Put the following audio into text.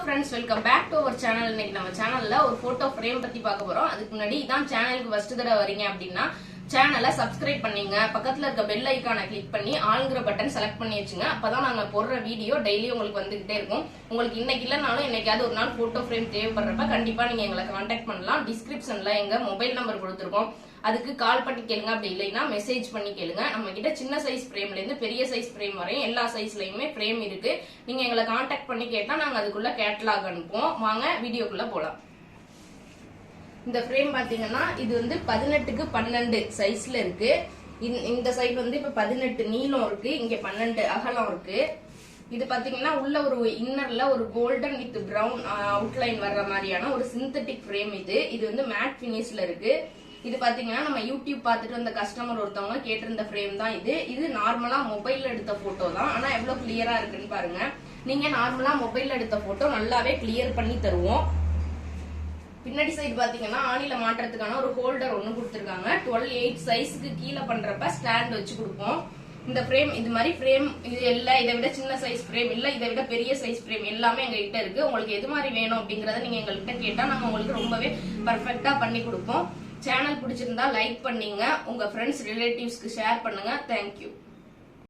Friends welcome back to our channel இன்னைக்கு நம்ம சேனல்ல ஒரு போட்டோ ஃப்ரேம் பத்தி பார்க்க போறோம். அதுக்கு முன்னாடி இதான் சேனலுக்கு ஃபர்ஸ்ட் தடவை வரீங்க அப்படின்னா சேனலை சப்ஸ்கிரைப் பண்ணீங்க. பக்கத்தில் இருக்க பெல் ஐக்கானை கிளிக் பண்ணி ஆளுங்கிற பட்டன் செலக்ட் பண்ணி வச்சுங்க அப்பதான் நாங்கள் போடுற வீடியோ டெய்லி உங்களுக்கு வந்துகிட்டே இருக்கும். உங்களுக்கு இன்னைக்கு இல்லைனாலும் என்னைக்காவது ஒரு நாள் போட்டோ ஃப்ரேம் தேவைப்படுறப்ப கண்டிப்பாக நீங்கள் எங்களை காண்டாக்ட் பண்ணலாம். டிஸ்கிரிப்ஷனில் எங்கள் மொபைல் நம்பர் கொடுத்துருக்கோம். அதுக்கு கால் பண்ணி கேளுங்க. அப்படி இல்லைன்னா மெசேஜ் பண்ணி கேளுங்க. நம்ம கிட்ட சின்ன சைஸ் ஃப்ரேம்ல இருந்து பெரிய சைஸ் ஃப்ரேம் வரையும் எல்லா சைஸ்லயுமே ஃப்ரேம் இருக்கு. நீங்க எங்களை காண்டாக்ட் பண்ணி கேட்டா நாங்க அதுக்குள்ள கேட்டலாக் அனுப்புவோம். வாங்க வீடியோக்குள்ள போலாம். இந்த ஃப்ரேம் பாத்தீங்கன்னா இது வந்து பதினெட்டுக்கு பன்னெண்டு சைஸ்ல இருக்கு. இந்த- சைடு வந்து இப்ப பதினெட்டு நீளம் இருக்கு இங்க பன்னெண்டு அகலம் இருக்கு. இது பாத்தீங்கன்னா உள்ள ஒரு இன்னர்ல ஒரு கோல்டன் வித் ப்ரௌன் அவுட்லைன் வர்ற மாதிரியான ஒரு சிந்தட்டிக் ஃப்ரேம் இது. இது வந்து மேட் பினிஷ்ல இருக்கு. இது பாத்தீங்கன்னா நம்ம யூடியூப் பார்த்துட்டு வந்த கஸ்டமர் ஒருத்தவங்க கேட்டிருந்த ஃப்ரேம் தான் இது. இது நார்மலா மொபைலில் எடுத்த போட்டோ தான். ஆனா எவ்வளவு கிளியரா இருக்குன்னு பாருங்க. நீங்க நார்மலா மொபைலில் எடுத்த போட்டோ நல்லாவே கிளியர் பண்ணி தருவோம். பின்னாடி சைடு பாத்தீங்கன்னா ஆணில மாட்டுறதுக்கான ஒரு ஹோல்டர் ஒன்று கொடுத்துருக்காங்க. டுவெல் எயிட் சைஸ்க்கு கீழே பண்றப்ப ஸ்டாண்ட் வச்சு கொடுப்போம். இந்த ஃப்ரேம் இது மாதிரி ஃப்ரேம் இது எல்லாம் இதை விட சின்ன சைஸ் ஃப்ரேம் இல்ல இதை விட பெரிய சைஸ் ஃப்ரேம் எல்லாமே எங்ககிட்ட இருக்கு. உங்களுக்கு எது மாதிரி வேணும் அப்படிங்கறத நீங்க எங்ககிட்ட கேட்டா நாங்க உங்களுக்கு ரொம்பவே பர்ஃபெக்டா பண்ணி கொடுப்போம். சேனல் பிடிச்சிருந்தா லைக் பண்ணீங்க. உங்க ஃப்ரெண்ட்ஸ் ரிலேட்டிவ்ஸ்க்கு ஷேர் பண்ணுங்க. Thank you